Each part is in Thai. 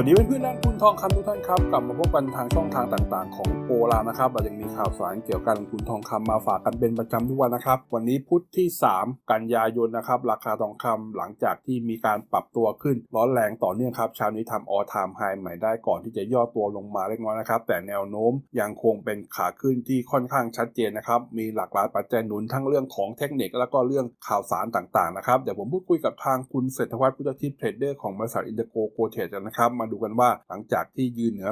วัสดีเพื่อนๆนักลงทุนทองคำทุกท่านครับ กลับมาพบกันทางช่องทางต่างๆ ของโปลานะครับเรายังมีข่าวสารเกี่ยวกับการลงทุนทองคำมาฝากกันเป็นประจำทุกวันนะครับ วันนี้พุธที่ 3 กันยายนนะครับ ราคาทองคำหลังจากที่มีการปรับตัวขึ้นร้อนแรงต่อเนื่องครับเช้านี้ทำออทามไฮใหม่ได้ก่อนที่จะย่อตัวลงมาเล็กน้อยนะครับ แต่แนวโน้มยังคงเป็นขาขึ้นที่ค่อนข้างชัดเจนนะครับ มีหลากหลายปัจจัยหนุนทั้งเรื่องของเทคนิคแล้วก็เรื่องข่าวสารต่างๆนะครับเดี๋ยวผมพูดคุยกับทางคุณเศรษฐวัฒน์พุทธทิพย์เทรดเดอร์ของบริษัทอินเตอร์โกโกเทรดนนะครับมาดูกันว่าหลังจากที่ยืนเหนือ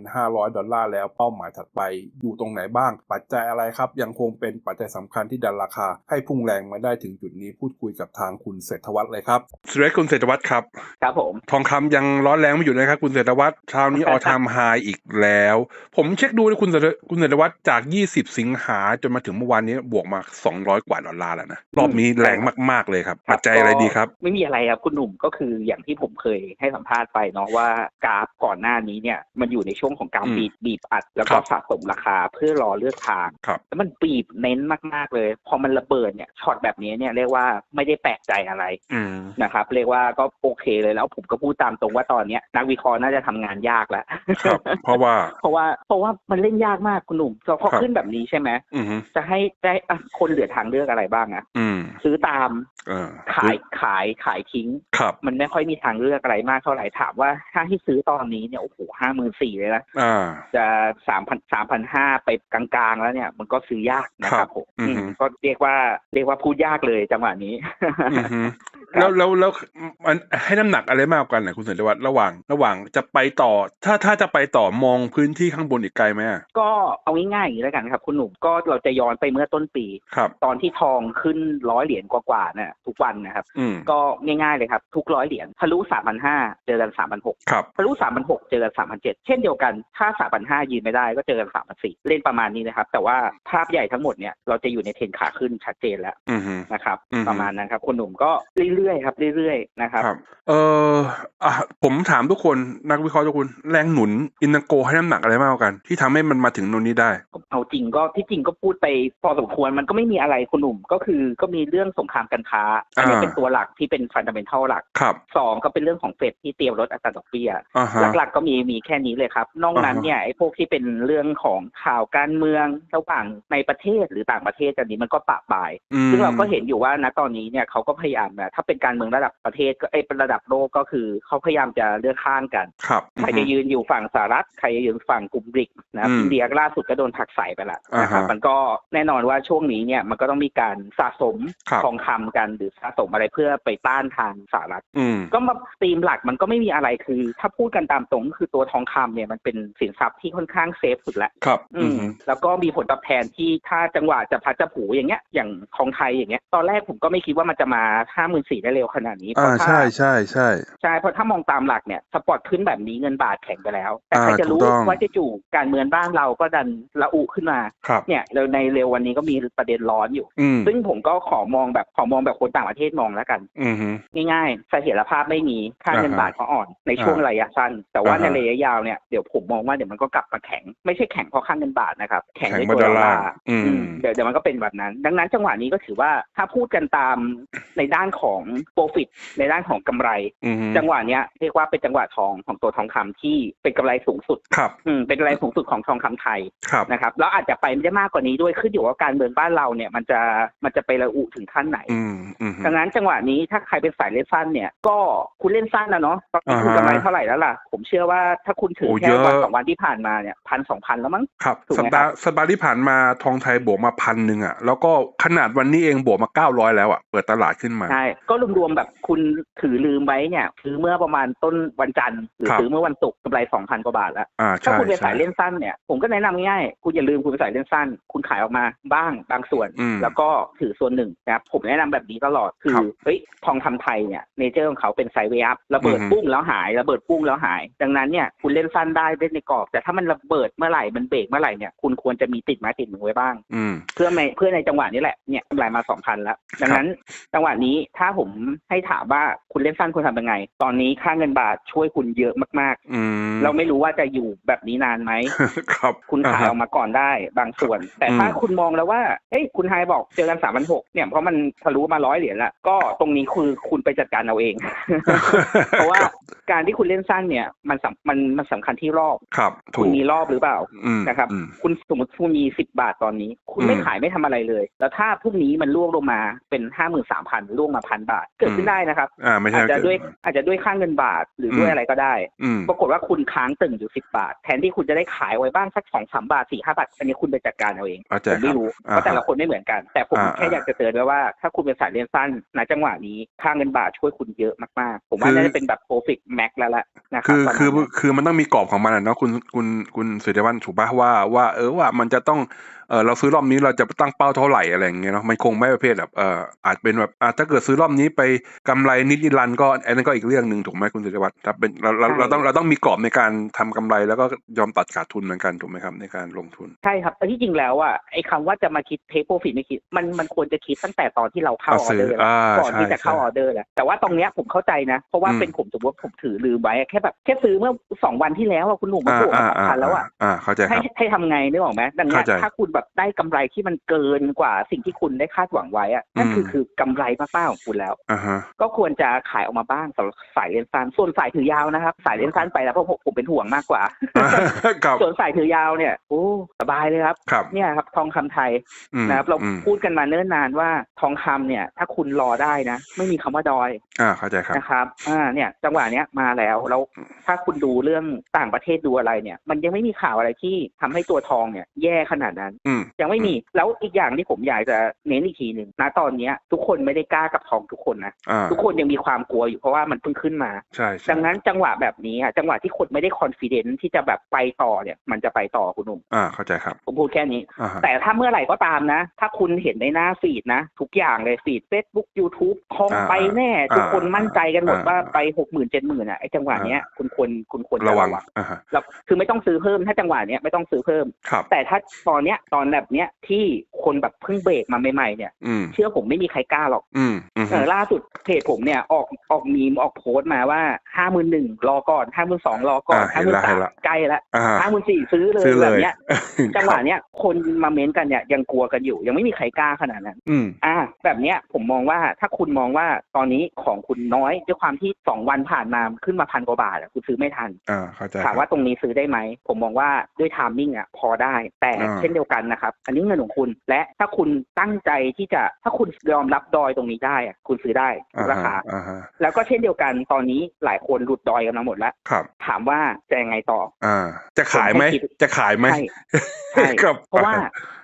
3,500 ดอลลาร์แล้วเป้าหมายถัดไปอยู่ตรงไหนบ้าง ปัจจัยอะไรครับ ยังคงเป็นปัจจัยสำคัญที่ดันราคา ให้พุ่งแรงมาได้ถึงจุดนี้พูดคุยกับทางคุณเศรษฐวัฒน์เลยครับสวัสดีคุณเศรษฐวัฒน์ครับครับผมทองคำยังร้อนแรงไม่หยุดนะครับคุณเศรษฐวัฒน์เช้านี้ออทามไฮอีกแล้ว ผมเช็คดูนะคุณเศรษฐคุณเศรษฐวัฒน์จาก 20 สิงหาจนมาถึงเมื่อวานนี้บวกมา 200 กว่าดอลลาร์แล้วนะรอบนี้แรงมาก ๆเลยครับปัจจัยอะไรดีครับ ไม่มีอะไรครับคุณหนุ่มก็คืออย่างที่ผมเคยให้สัมภาษณ์ไปเนาะว่ากราฟก่อนหน้านี้เนี่ยมันอยู่ในช่วงของการอืมบีบบีบอัด แล้วคก็รับสะสมราคาเพื่อรอเลือกทางครับแล้วมันบีบเน้นมาก ๆ เลย พอมันระเบิดเนี่ยช็อตแบบนี้เนี่ยเรียกว่าไม่ได้แปลกใจอะไรอืมนะครับ เรียกว่าก็โอเคเลยแล้วผมก็พูดตามตรงว่าตอนเนี้ยนักวิเคราะห์น่าจะทำงานยากแล้วครับเพราะว่าเพราะว่าเพราะว่ามันเล่นยากมากคุณหนุ่มพอครับขึ้นแบบนี้ใช่ไหมอืมฮึจะให้ได้อะคนเหลือทางเลือกอะไรบ้างอะอืมซื้อตามเออ ขายขายขายทิ้งครับมันไม่ค่อยมีทางเลือกอะไรมากเท่าไหร่ถามว่าถ้าให้ซื้อตอนนี้เนี่ยโอ้โหห้าหมื่นสี่เลยนะอ่าจะสามพันสามพันห้าไปกลางๆ แล้วเนี่ย มันก็ซื้อยากนะคครัรับบผมอือฮึอืมก็เรียกว่าเรียกว่าพูดยากเลยจังหวะนี้อืมฮึแล้วแล้วแล้วมันให้น้ำหนักอะไรมากกว่ากันนะคุณเศรษฐวัฒน์ระหว่าง ระหว่างจะไปต่อ ถ้าถ้าจะไปต่อมองพื้นที่ข้างบนอีกไกลไหมอะก็เอาง่ายๆอย่างนี้แล้วกันครับ คุณหนุ่มก็เราจะย้อนไปเมื่อต้นปีครับตอนที่ทองขึ้นร้อยเหรียญกว่าๆเนี่ยทุกวันนะครับอืมก็ง่ายๆเลยครับ ทุกร้อยเหรียญทะลุสามพันห้าเจอกันสามพันหกครับทะลุสามพันหกเจอกันสามพันเจ็ดเช่นเดียวกัน ถ้าสามพันห้ายืนไม่ได้ก็เจอกันสามพันสี่เล่นประมาณนี้นะครับ แต่ว่าภาพใหญ่ทั้งหมดเนี่ยเราจะอยู่ในเทรนขาขึ้นชัดเจนแล้วอืมฮึนะครับอืมประมาณนั้นครับคุณหนุ่มก็เรื่อยๆครับเรื่อยๆนะครับครับเอออะผมถามทุกคนนักวิเคราะห์ทุกคนแรงหนุนอินเตอร์โกให้น้ำหนักอะไรมากกว่ากัน ที่ทำให้มันมาถึงตรงนี้ได้ เอาจริงก็ที่จริงก็พูดไปพอสมควรมันก็ไม่มีอะไรคุณหนุ่มก็คือก็มีเรื่องสงครามการค้าอันนี้อ่าเป็นตัวหลักที่เป็นฟันดัมเบลทัลหลักครับสองก็เป็นเรื่องของเฟดที่เตรียมลดอัตราดอกเบี้ยอ่าฮะหลักๆก็มีมีแค่นี้เลยครับ นอกนั้นอ่าฮะเนี่ยไอ้พวกที่เป็นเรื่องของข่าวการเมืองระหว่างในประเทศหรือต่างประเทศอันนี้มันก็ปะปายอืมซึ่งเราก็เห็นอยู่ว่าณตอนนี้เนี่ยเขาก็พยายามนะถ้าเป็นการเมืองระดับประเทศก็ไอ้ยเป็นระดับโลกก็คือเขาพยายามจะเลือกข้างกันครับใครจะยืนอยู่ฝั่งสหรัฐใครจะยืนฝั่งกลุ่มบริกนะครับอืมอินเดียล่าสุดก็โดนผลักใส่ไปละนะครับอ่าฮะมันก็แน่นอนว่าช่วงนี้เนี่ยมันก็ต้องมีการสะสมครับทองคำกันหรือสะสมอะไรเพื่อไปต้านทางสหรัฐอืมก็มาธีมหลักมันก็ไม่มีอะไรคือ ถ้าพูดกันตามตรงก็คือตัวทองคำเนี่ยมันเป็นสินทรัพย์ที่ค่อนข้างเซฟสุดแล้วครับ อือืมมแล้วก็มีผลตอบแทนที่ถ้าจังหวะจะพัดจะผูอย่างเงี้ย อย่างของไทยอย่างเงี้ย ตอนแรกผมก็ไม่คิดว่ามันจะมาห้าหมื่นสี่ได้เร็วขนาดนี้เพอ่าราะถ้าใช่ใช่ใช่ใช่เพราะถ้ามองตามหลักเนี่ยสปอร์ตขึ้นแบบนี้เงินบาทแข็งไปแล้ว แต่อ่าใครจะรู้ถูกต้องว่าจะจู่การเมืองบ้านเราก็ดันระอุขึ้นมาครับเนี่ยแล้วในเร็ววันนี้ก็มีประเด็นร้อนอยู่อืมซึ่งผมก็ขอมองแบบขอมองแบบคนต่างประเทศมองแล้วกันอืมฮึง่ายๆเสถียรภาพไม่มีค่าเงินอ่าฮะบาทก็อ่อนในช่วงอ่าระยะสั้น แต่ว่าอ่าในฮะระยะยาวเนี่ยเดี๋ยวผมมองว่าเดี๋ยวมันก็กลับมาแข็ง ไม่ใช่แข็งเพราะค่าเงินบาทนะครับแข็งแข็งด้วยตัวเพราะดอลลาดอลลาร์ร์อืมอืมเดี๋ยวเดี๋ยวมันก็เป็นแบบนั้น ดังนั้นจังหวะนี้ก็ถือว่าถ้าพูดกันตามในด้านของ profit ในด้านของกำไรอืมฮึจังหวะเนี้ยเรียกว่าเป็นจังหวะทองของตัวทองคำที่เป็นกำไรสูงสุดครับอืมเป็นกำไรสูงสุดของทองคำไทยครับนะครับแล้วอาจจะไปไม่ได้มากกว่านี้ด้วยขึ้นอยู่ว่าการเมืองบ้านเราเนี่ยมันจะมันจะไประอุถึงขั้นไหนอืมอืมฮึ Mm-hmm. ดังนั้นจังหวะนี้ถ้าใครเป็นสายเล่นสั้นเนี่ย ก็คุณเล่นสั้นนะเนาะตอนนี้คุณอ่าฮะกำไรเท่าไหร่แล้วล่ะ ผมเชื่อว่าถ้าคุณถือโอ้แค่เยอะวันสองวันที่ผ่านมาเนี่ยพันสองพันแล้วมั้งครับถูกสัไหปมครับดาห์สัปดาห์ที่ผ่านมาทองไทยบวกมาพันหนึ่งอะแล้วก็ขนาดวันนี้เองบวกมาเก้าร้อยแล้วอะเปิดตลาดขึ้นมาใช่ก็รวมๆแบบคุณถือลืมไว้เนี่ยซื้อเมื่อประมาณต้นวันจันทร์หรือครับซื้อเมื่อวันศุกร์กำไรสองพันกว่าบาทแล้วอ่าถ้าใช่คุณเป็นใช่สายเล่นสั้นเนี่ยผมก็แนะนำง่ายๆคุณอย่าลืมคุณเป็นสายเล่นสั้น คุณขายออกมาบ้างบางส่วนอืมแล้วก็ถือส่วนหนึ่งนะครับผมแนะนำแบบนี้ตลอดคืครัอบเฮ้ยทองคำไทยเนี่ยเนเจอร์ของเขาเป็นไซด์เวย์อัพระเบิดอือฮึปุ้งแล้วหายระเบิดปุ้งแล้วหาย ดังนั้นเนี่ยคุณเล่นสั้นได้เล่นในกรอบ แต่ถ้ามันระเบิดเมื่อไหร่มันเบรกเมื่อไหร่เนี่ยคุณควรจะมีติดไม้ติดมือไว้บ้างอืมเพื่อในเพื่อในจังหวะนี้แหละเนี่ยกำไรมาสองพันแล้ว ดังนั้นจังหวะนี้ถ้าผมให้ถามว่าคุณเล่นสั้นคุณทำยังไง ตอนนี้ค่าเงินบาทช่วยคุณเยอะมากอืมๆเราไม่รู้ว่าจะอยู่แบบนี้นานไหมครับคุณขายอ่าฮะออกมาก่อนได้บางส่วน แต่ถ้าอืมคุณมองแล้วว่าเฮ้ยคุณไฮบอกเจอกันสามพันหกเนี่ยเพราะมันทะลุมาร้อยเหรียญละก็ตรงนี้คือคุณไปจัดการเอาเอง เพราะว่าการที่คุณเล่นสั้นเนี่ย มันสำมันมันสำคัญที่รอบครับถูคุณกมีรอบหรือเปล่าอืมนะครับ อืม คุณสมมติคุณมีสิบบาทตอนนี้ คุณไม่อืมขายไม่ทำอะไรเลย แล้วถ้าพรุ่งนี้มันล่วงลงมาเป็นห้าหมื่นสามพันล่วงมาพันบาท เกิดขึ้นได้นะครับ อ่าไม่ใช่ อาจจะด้วยอาจจะด้วยค่าเงินบาทหรือด้วยอืมอะไรก็ได้ อืม ปรากฏว่าคุณค้างตึงอยู่สิบาท แทนที่คุณจะได้ขายไว้บ้างสักสองสามบาทสี่ห้าบาท อันนี้คุณไปจัดการเอาเอง เข้าใจผมคไม่รับรู้อ่าเพราะแต่ละคนไม่เหมือนกัน แต่ผมอ่าแค่อยากจะเตือนไว้ว่าถ้าคุณเป็นสายเรียนสั้นณจังหวะนี้ค่าเงินบาทช่วยคุณเยอะมากๆ ผมว่าคือน่าจะเป็นแบบ perfect max แล้วแหละนะครัคืบอประมาณคือนั้นคือมันต้องมีกรอบของมันอะเนาะคุณคุณคุณสุริวัฒน์ถูกปะว่าว่าเออว่ามันจะต้อง เออเราซื้อรอบนี้เราจะตั้งเป้าเท่าไหร่อะไรอย่างเงี้ยเนาะมันคงไม่ประเภทแบบเอออาจเป็นแบบอะถ้าเกิดซื้อรอบนี้ไปกำไรนิดนิรันดร์ก็อันนั้นก็อีกเรื่องหนึ่งถูกไหมคุณสุริวัฒน์ถ้าเป็นเราเราเราต้องเราต้องมีกรอบในการทำกำไรแล้วก็ยอมตัดขาดทุนเหมือนกันถูกไหมครับในการลงทุน ใช่ครับแต่ที่จริงแล้วอะไอ้คำว่าจะมาคิด take profit ไม่คิดมันมันควรจะคิดตั้งแต่ตอนที่เราเข้าอเอาอซื้อเดอร์แล้วอ่าก่อนที่ใช่จะเข้าใช่ออเดอร์แหละแต่ว่าตรงเนี้ยผมเข้าใจนะ เพราะว่าอืมเป็นผมสมมติว่าผมถือลืมไว้แค่แบบแค่ซื้อเมื่อสองวันที่แล้วอะคุณหนุ่มมันอ่าบวกมาอ่าสองอ่าพันแล้วอะอ่าเข้าใจคให้รับให้ทำไงนึกออกไหมดังนั้นเข้าใจถ้าคุณแบบได้กำไรที่มันเกินกว่าสิ่งที่คุณได้คาดหวังไว้อะนั่นคืออืมคือกำไรมากๆของคุณแล้วอ่าฮะก็ควรจะขายออกมาบ้างสำหรับสายเรียนสั้นส่วนสายถือยาวนะครับ สายเรียนสั้นไปแล้วเพราะผมผมเป็นห่วงมากกว่าครับส่วนสายถือยาวเนี่ยโอ้สบายเลยครับครับเนี่ยครับทองคำไทยอืมนะครับเราอืมพูดกันมาเนิ่นนานว่าทองคำเนี่ย ถ้าคุณรอได้นะ ไม่มีคำว่าดอยอ่าเข้าใจครับนะครับอ่าเนี่ย จังหวะเนี้ยมาแล้วแล้วถ้าคุณดูเรื่องต่างประเทศดูอะไรเนี่ย มันยังไม่มีข่าวอะไรที่ทำให้ตัวทองเนี่ยแย่ขนาดนั้นอืมยังไม่มีแล้วอีกอย่างที่ผมอยากจะเน้นอีกทีหนึ่งณตอนเนี้ยทุกคนไม่ได้กล้ากับทองทุกคนนะอ่าทุกคนยังมีความกลัวอยู่เพราะว่ามันเพิ่งขึ้นมาใช่ใช่ดังนั้นจังหวะแบบนี้อะจังหวะที่คนไม่ได้คอนฟ idence ที่จะแบบไปต่อเนี่ย มันจะไปต่อคุณหนุ่มอ่าเข้าใจครับ ผมพูดแค่นี้อ่าฮะแต่ถ้าเมื่อไหร่ก็ตามนะ ถ้าคุณเห็นในหน้าฟีดนะ ทุกอย่างเลยฟีด Facebook YouTube ทองอ่าไปแน่ ทุกคนอ่ามั่นใจกันหมดอ่าว่าไปหกหมื่นเจ็ดหมื่นอะไอ้จังหวะเนี้ยคุณควรคุณควรจระวังระวังอ่าฮะแล้วคือไม่ต้องซื้อเพิ่มถ้าจังหวะเนี้ยไม่ต้องซื้อเพิ่มครับแต่ถ้าตอนเนี้ยตอนแบบเนี้ยที่คนแบบเพิ่งเบรกมาใหม่ๆเนี่ยอืมเชื่อผมไม่มีใครกล้าหรอกอืมอืมเออล่าสุดเพจผมเนี่ยออกออกมีมออกโพสต์มาว่าห้าหมื่นหนึ่งรอก่อนห้าหมื่นสองรอก่อนอ่าห้าเห็หนมื่นละสาเห็มนละใกล้ละอ่าห้าหมื่นสี่ซื้อเลยซื้อเลแบยบเนี้ยจังหวะเนี้ยคนมาเม้นต์กันเนี่ยยังกลัวกันอยู่ ยังไม่มีใครกล้าขนาดนั้นอืมอ่า แบบเนี้ยผมมองว่าถ้าคุณมองว่าตอนนี้ของคุณน้อยด้วยความที่สองวันผ่านมาขึ้นมาพันกว่าบาทอะคุณซื้อไม่ทันอ่าเข้าใจถามว่าตรงนี้ซื้อได้ไหมผมมองว่าด้วยทามมิ่งอะพอได้แต่อ่าเช่นเดียวกันนะครับ อันนี้เงินของคุณ และถ้าคุณตั้งใจที่จะถ้าคุณยอมรับดอยตรงนี้ได้อะคุณซื้อได้ทุกราคาอ่าฮะแล้วก็เช่นเดียวกันตอนนี้หลายคนหลุดดอยกันมาหมดแล้วครับถามว่าจะยังไงต่ออ่าจะขายไหมผมให้คิดจะขายไหมใช่ใช่ครับเพราะว่า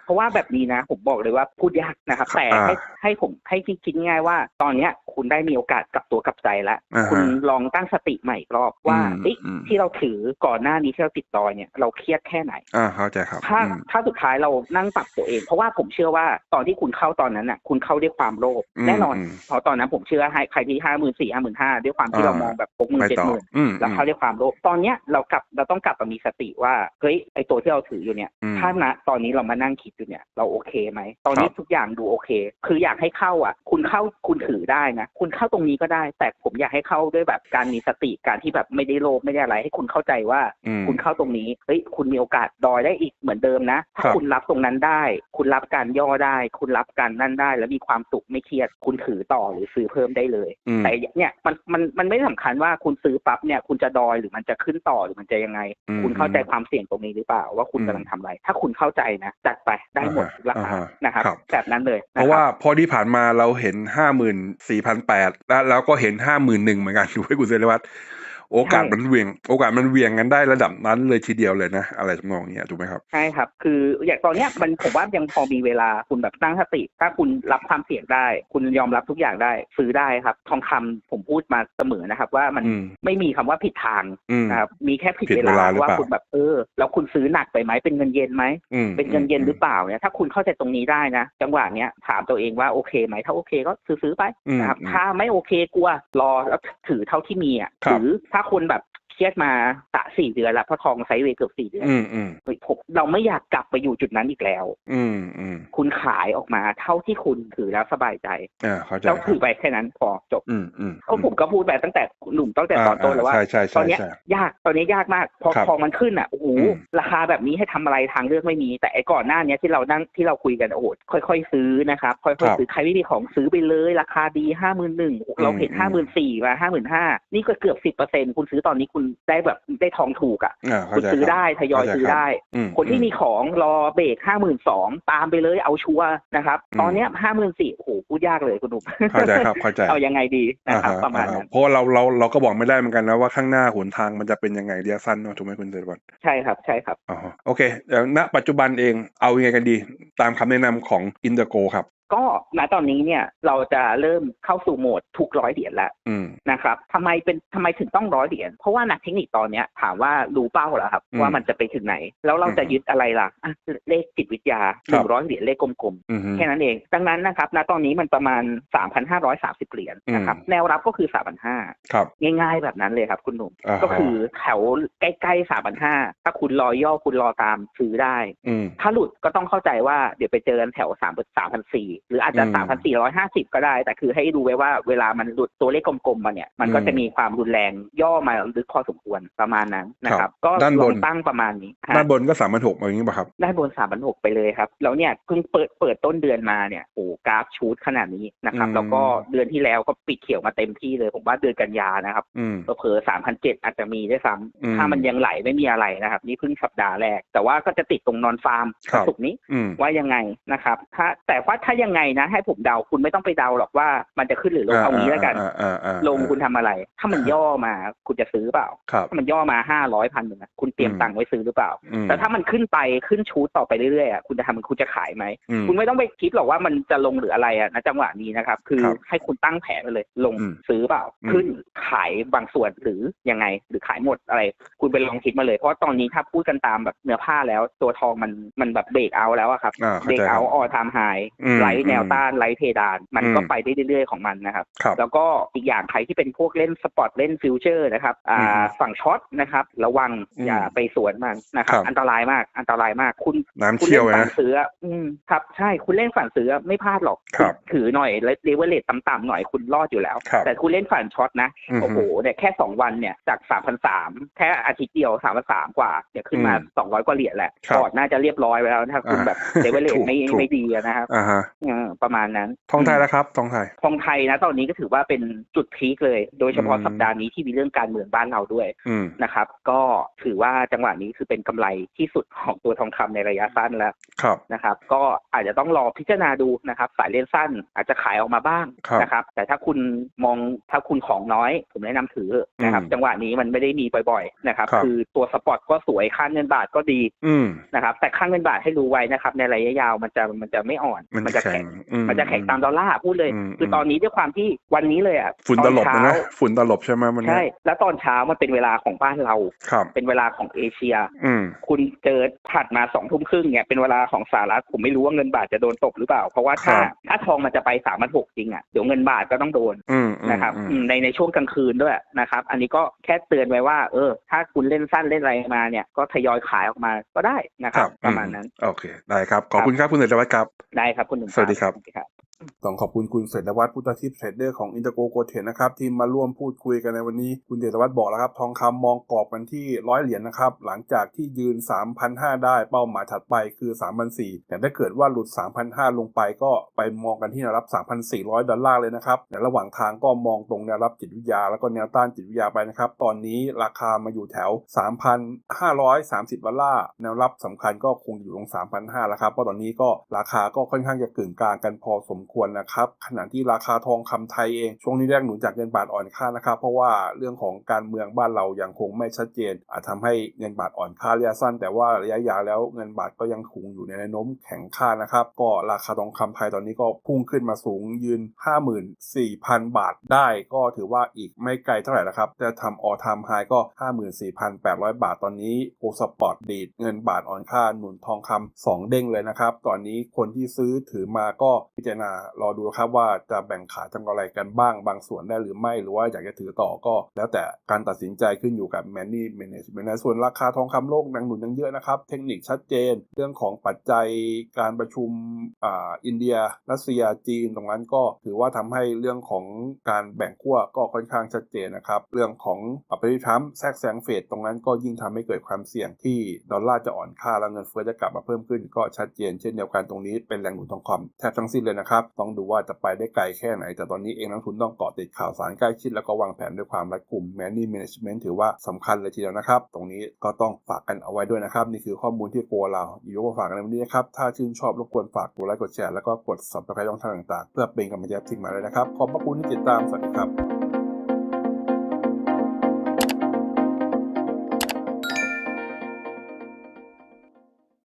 เพราะว่าแบบนี้นะ ผมบอกเลยว่าพูดยากนะครับแต่อ่าให้ให้ผมให้พี่คิดง่ายๆว่าตอนเนี้ย คุณได้มีโอกาสกลับตัวกลับใจแล้วอ่าฮะคุณลองตั้งสติใหม่อีกรอบว่าอืมเอ๊ะอืมที่เราถือก่อนหน้านี้ที่เราติดดอยเนี่ยเราเครียดแค่ไหนอ่าเข้าใจครับถ้าอืมถ้าสุดท้ายเรานั่งปรับตัวเอง เพราะว่าผมเชื่อว่าตอนที่คุณเข้าตอนนั้นน่ะ คุณเข้าด้วยความโลภอืมแน่นอนอืมเพราะตอนนั้นผมเชื่อให้ใครที่ห้าหมื่นสี่ห้าหมื่นห้าด้วยความที่อ่าเรามองแบบหกหมื่ไปนเจ็ดต่อหมื่นอืมแล้วเข้าด้วยความโลภตอนเนี้ยเรากลับเราต้องกลับมามีสติว่าเฮ้ยไอตัวที่เราถืออยู่เนี่ยอืมถ้าณตอนนี้เรามานั่งคิดอยู่เนี่ยเราโอเคไหมตอนนี้ครับทุกอย่างดูโอเค คืออยากให้เข้าอะ คุณเข้าคุณถือได้นะคุณเข้าตรงนี้ก็ได้ แต่ผมอยากให้เข้าด้วยแบบการมีสติการที่แบบไม่ได้โลภไม่ได้อะไร ให้คุณเข้าใจว่าอืมคุณเข้าตรงนี้เฮ้ยคุณมีโอกาสดอยได้อีกเหมือนเดิมนะถ้าครับคุณรับตรงนั้นได้ คุณรับการย่อได้ คุณรับการนั่นได้ แล้วมีความสุขไม่เครียด คุณถือต่อหรือซื้อเพิ่มได้เลยอืมแต่เนี่ยมันมันมันไม่สำคัญว่าคุณซื้อปั๊บเนี่ยคุณจะดอยหรือมันจะขึ้นต่อหรือมันจะยังไงอืมคุณเข้าใจความเสี่ยงตรงนี้หรือเปล่าว่าคุณอืมกำลังทำอะไร ถ้าคุณเข้าใจนะจัดไปได้หมดอ่าฮะทุกราคาอ่าฮะนะครับครับแบบนั้นเลยเพราะว่าพอที่ผ่านมาเราเห็นห้าหมื่นสี่พันแปดแล้วเราก็เห็นห้าหมื่นหนึ่งเหมือนกันถูกไหมคุณเซรวัต โอกาสมันเหวียง โอกาสมันเหวียงกันได้ระดับนั้นเลยทีเดียวเลยนะ อะไรทำนองเนี้ยถูกไหมครับ ใช่ครับ คืออย่างตอนเนี้ยมันผมว่ายังพอมีเวลาคุณแบบตั้งสติ ถ้าคุณรับความเสี่ยงได้ คุณยอมรับทุกอย่างได้ ซื้อได้ครับ ทองคำผมพูดมาเสมอนะครับ ว่ามันอืมไม่มีคำว่าผิดทางอืมนะครับมีแค่ผิดผิดเวเวลาลาหรือว่าเปล่าคุณแบบเออแล้วคุณซื้อหนักไปไหมเป็นเงินเย็นไหมอืมเป็นเงินเย็นหรือเปล่าเนี่ยถ้าคุณเข้าใจตรงนี้ได้นะ จังหวะเนี้ยถามตัวเองว่าโอเคไหมถ้าโอเคก็ซื้อซื้อไปอืมนะครับอืมถ้าไม่โอเคกลัวรอแล้วถือเท่าที่มีอะครับถือถ้าคนแบบ เครียดมาสะสี่เดือนแล้วเพราะทองไซด์เวย์เกือบสี่เดือนอืมอืมเฮ้ยผมเราไม่อยากกลับไปอยู่จุดนั้นอีกแล้ว อืมอืมคุณขายออกมาเท่าที่คุณถือแล้วสบายใจอ่าเข้าใจแล้วครัถืบอไปแค่นั้นพอจบอืมอืมเพราะผมก็พูดไปตั้งแต่หนุ่มตั้งแต่ตอนต้นแล้วว่าใช่ใช่ตอใช่นเนี้ยใช่ยากตอนนี้ยากมากพอครับพอมันขึ้นอะโอ้โหอืมราคาแบบนี้ให้ทำอะไรทางเลือกไม่มี แต่ไอ้ก่อนหน้าเนี้ยที่เรานั่งที่เราคุยกันโอ้โหค่อยๆ ซื้อนะครับค่อยๆซื้อใครไม่มีของซื้อไปเลยราคาดีห้าหมื่นหนึ่งเราเห็นห้าหมื่นสี่มาห้าหมื่นห้านี่ก็เกือบสิบเปอร์เซ็นคุณซื้อตอนนี้คุณได้แบบได้ทองถูกอะอ่าเข้าคุณใจซื้อครับได้ทยอยเข้าใจซื้อครับได้อืมคนที่อืมีของรอเบรกห้าหมื่นสองตามไปเลยเอาชัวร์นะครับอืมตอนเนี้ยห้าหมื่นสี่โอ้โหพูดยากเลยคุณหนุ่มเข้าใจครับเข้าใจเอายังไงดีนะครับอ่ฮประมาณอ่ฮนั้นเพราะว่าเราเราเราก็บอกไม่ได้เหมือนกันนะว่าข้างหน้าหนทางมันจะเป็นยังไงระยะสั้นเนอะถูกไหมคุณเสรีวัฒน์ใช่ครับใช่ครับอ๋อโอเคเดี๋ยวณปัจจุบันเองเอายังไงกันดี ตามคำแนะนำของอินเตอร์โกครับ ก็ณตอนนี้เนี่ยเราจะเริ่มเข้าสู่โหมดถูกร้อยเหรียญแล้วอืมนะครับทำไมเป็นทำไมถึงต้องร้อยเหรียญเพราะว่านักเทคนิคตอนเนี้ยถามว่ารู้เป้าเหรอครับอืมว่ามันจะไปถึงไหน แล้วเราจะอืมยึดอะไรล่ะอะเลขจิตวิทยาหครันึ่บงร้อยเหรียญเลขกลมอืมๆแค่นั้นเอง ดังนั้นนะครับณตอนนี้มันประมาณ 3,530 เหรียญนะครับอืมแนวรับก็คือ 3,500ครับง่ายๆแบบนั้นเลยครับคุณหนุ่มอ่าฮะก็คือแถวใกล้ๆ3,500ถ้าคุณรอย่อคุณรอตามซื้อได้อืมถ้าหลุดก็ต้องเข้าใจว่าเดี๋ยวไปเจอกันแถว3 3,400หรืออาจจะอืม3,450 ก็ได้ แต่คือให้ดูไว้ว่าเวลามันหลุดตัวเลขกลมๆมาเนี่ย มันก็อืมจะมีความรุนแรงย่อมาลึกพอสมควรประมาณนั้นนะคครัรับบก็ด้านลบอนงตั้งประมาณนี้ฮะด้านบนก็สามพันหกอย่างนี้ป่ะครับ ด้านบนสามพันหกไปเลยครับ แล้วเนี่ยเพิ่งเปิดเปิดต้นเดือนมาเนี่ยโอ้กราฟชูดขนาดนี้นะครับอืมแล้วก็เดือนที่แล้วก็ปิดเขียวมาเต็มที่เลย ผมว่าเดือนกันยานะครับอืมเผลอสามพันเจ็ดอาจจะมีด้วยซ้อืมำถ้ามันยังไหลไม่มีอะไรนะครับ นี่เพิ่งสัปดาห์แรก แต่ว่าก็จะติดตรงนอนฟาร์มครับสุกร์นี้อืมว่ายังไงนะครับ ถ้าแต่ว่าถ้ายังไงนะ ให้ผมเดาคุณไม่ต้องไปเดาหรอกว่ามันจะขึ้นหรือลงเอางี้แล้วกันอ่าอ่าอ่าลงคุณทำอะไร ถ้ามันย่อมาคุณจะซื้อเปล่าครับถ้ามันย่อมาห้าร้อยพันหนึ่งอะคุณเตรียมอืมตังค์ไว้ซื้อหรือเปล่าอืมแต่ถ้ามันขึ้นไปขึ้นชูตต่อไปเรื่อยๆอะคุณจะทำคุณจะขายไหมอืมคุณไม่ต้องไปคิดหรอกว่ามันจะลงหรืออะไรอะณจังหวะนี้นะครับ คือครับให้คุณตั้งแผนไปเลย ลงอืมซื้อเปล่าอืมขึ้นขายบางส่วนหรือยังไง หรือขายหมดอะไร คุณไปลองคิดมาเลย เพราะตอนนี้ถ้าพูดกันตามแบบเนื้อผ้าแล้วตัวทองมันมันแบบเบรกเอาแล้วอะครับอ่าเข้าเบรกใจครัเอาบออทามไฮอืมไลท์แนวต้านไลท์เพดาน มันก็อืมไปได้เรื่อยๆของมันนะครับครับ แล้วก็อีกอย่างใครที่เป็นพวกเล่นสปอร์ตเล่นฟิวเจอร์นะครับอ่าอืมฝั่งช็อตนะครับ ระวังอืมอย่าไปสวนมันนะครับครับอันตรายมากอันตรายมากคุณน้ำคุณเชี่ยเล่วนฝันะนเสืออืมครับใช่คุณเล่นฝันเสือไม่พลาดหรอกครับถือหน่อยเลเวลเลตต่ำๆหน่อยคุณรอดอยู่แล้วครับแต่คุณเล่นฝันช็อตนะอืมโอ้โหเนี่ยแค่สองวันเนี่ยจากสามพันสามแค่อาทิตย์เดียวสามพันสามกว่าเดี๋ยวขึ้นมาอืมสองร้อยกว่าเหรียญแหละครับก่อนน่าจะเรียบร้อยไปแล้วถ้าคุณอ่าแบบเลเวลเลตถูกไม่ถูกไม่ดีอะนะครับอ่าฮะเออประมาณนั้นทองไทยแล้วครับทองไทยทองไทยนะตอนนี้ก็ถือว่าเป็นจุดพีคเลย โดยเฉพาะอืมสัปดาห์นี้ที่มีเรื่องการเมืองบ้านเราด้วยอืมนะครับ ก็ถือว่าจังหวะนี้คือเป็นกำไรที่สุดของตัวทองคำในระยะสั้นแล้วครับนะครับ ก็อาจจะต้องรอพิจารณาดูนะครับ สายเล่นสั้นอาจจะขายออกมาบ้างครับนะครับ แต่ถ้าคุณมองถ้าคุณของน้อย ผมแนะนำถือนะครับอืมจังหวะนี้มันไม่ได้มีบ่อย ๆ นะครับครับ คือตัวสปอร์ตก็สวยค่าเงินบาทก็ดีอืมนะครับแต่ค่าเงินบาทให้รู้ไว้นะครับ ในระยะยาวมันจะมันจะไม่อ่อนมันจะแข็แข็งงอืมันจะแข็งตามดอลลาร์พูดเลยอืมคือตอนนี้ด้วยความที่วันนี้เลยอะฝุ่นตลบอนะเช้านะฝุ่นตลบใช่ไหมมันใช่แล้วตอนเช้ามันเป็นเวลาของบ้านเราครับเป็นเวลาของเอเชียอืมคุณเจอถัดมาสองทุ่มครึ่งเนี่ยเป็นเวลาของสหรัฐผมไม่รู้ว่าเงินบาทจะโดนตบหรือเปล่า เพราะว่าถ้าครับถ้าทองมันจะไปสามพันหกจริงอะเดี๋ยวเงินบาทก็ต้องโดนอืมอืมนะครับอืมอืมในในช่วงกลางคืนด้วยนะครับ อันนี้ก็แค่เตือนไว้ว่า เออ ถ้าคุณเล่นสั้นเล่นอะไรมาเนี่ยก็ทยอยขายออกมาก็ได้นะครับ ประมาณนั้นอืโอเค ได้ครับ ขอบคุณครับคุณเสรีวัฒน์ครับ ได้ครับคุณหนุ่มสวัสดีครับสวัสดีครับ ต้องขอบคุณคุณเศรษฐวัฒน์พุทธทิพย์เทรดเดอร์ของอินเตอร์โกโกเทนนะครับที่มาร่วมพูดคุยกันในวันนี้ คุณเศรษฐวัฒน์บอกแล้วครับ ทองคำมองกรอบกันที่ร้อยเหรียญนะครับ หลังจากที่ยืน 3,500 ได้เป้าหมายถัดไปคือ3,400แต่ถ้าเกิดว่าหลุด 3,500 ลงไปก็ไปมองกันที่แนวรับ 3,400 ดอลลาร์เลยนะครับในระหว่างทางก็มองตรงแนวรับจิตวิทยา แล้วก็แนวต้านจิตวิทยาไปนะครับตอนนี้ราคามาอยู่แถว 3,530 ดอลลาร์แนวรับสำคัญก็คงอยู่ตรง 3,500แล้วครับเพราะตอนนี้ก็ราคาก็ค่อนข้างจะกึ่งกลางกันพอสมควรนะครับ ขณะที่ราคาทองคำไทยเอง ช่วงนี้แรงหนุนจากเงินบาทอ่อนค่านะครับ เพราะว่าเรื่องของการเมืองบ้านเรายังคงไม่ชัดเจน อาจทำให้เงินบาทอ่อนค่าระยะสั้น แต่ว่าระยะยาวแล้วเงินบาทก็ยังคงอยู่ในแนวโน้มแข็งค่านะครับ ก็ราคาทองคำไทยตอนนี้ก็พุ่งขึ้นมาสูงยืน 54,000 บาทได้ ก็ถือว่าอีกไม่ไกลเท่าไหร่นะครับจะทำออทามไฮก็ 54,800 บาทตอนนี้โอสปอร์ตดีดเงินบาทอ่อนค่าหนุนทองคำสองเด้งเลยนะครับ ตอนนี้คนที่ซื้อถือมาก็พิจารณารอดูครับว่าจะแบ่งขายทำกำไรกันบ้างบางส่วนได้หรือไม่หรือว่าอยากจะถือต่อก็ แล้วแต่การตัดสินใจขึ้นอยู่กับ Money Management นะส่วนราคาทองคำโลกยังหนุนยังเยอะนะครับ เทคนิคชัดเจน เรื่องของปัจจัยการประชุมอ่าอินเดียรัสเซียจีนตรงนั้นก็ถือว่าทำให้เรื่องของการแบ่งขั้วก็ค่อนข้างชัดเจนนะครับเรื่องของประเทศทรัมป์แทรกแซงเฟดตรงนั้นก็ยิ่งทำให้เกิดความเสี่ยงที่ดอลลาร์จะอ่อนค่าแล้วเงินเฟ้อจะกลับมาเพิ่มขึ้นก็ชัดเจนเช่นเดียวกันตรงนี้เป็นแรงหนุนทองคำแทบทั้งสิ้นเลยนะครับต้องดูว่าจะไปได้ไกลแค่ไหน แต่ตอนนี้เองนักทุนต้องเกาะติดข่าวสารใกล้ชิดแล้วก็วางแผนด้วยความรัดกุม Money Management ถือว่าสำคัญเลยทีเดียวนะครับ ตรงนี้ก็ต้องฝากกันเอาไว้ด้วยนะครับ นี่คือข้อมูลที่กลัวเราอยู่ก็ฝากกันในวันนี้นะครับ ถ้าชื่นชอบรบกวนฝากกดไลค์กดแชร์แล้วก็กด subscribe ช่องทางต่างๆ เพื่อเป็นกำลังใจให้ทีมาเลยนะครับ ขอบพระคุณที่ติดตามสวัสดีครับ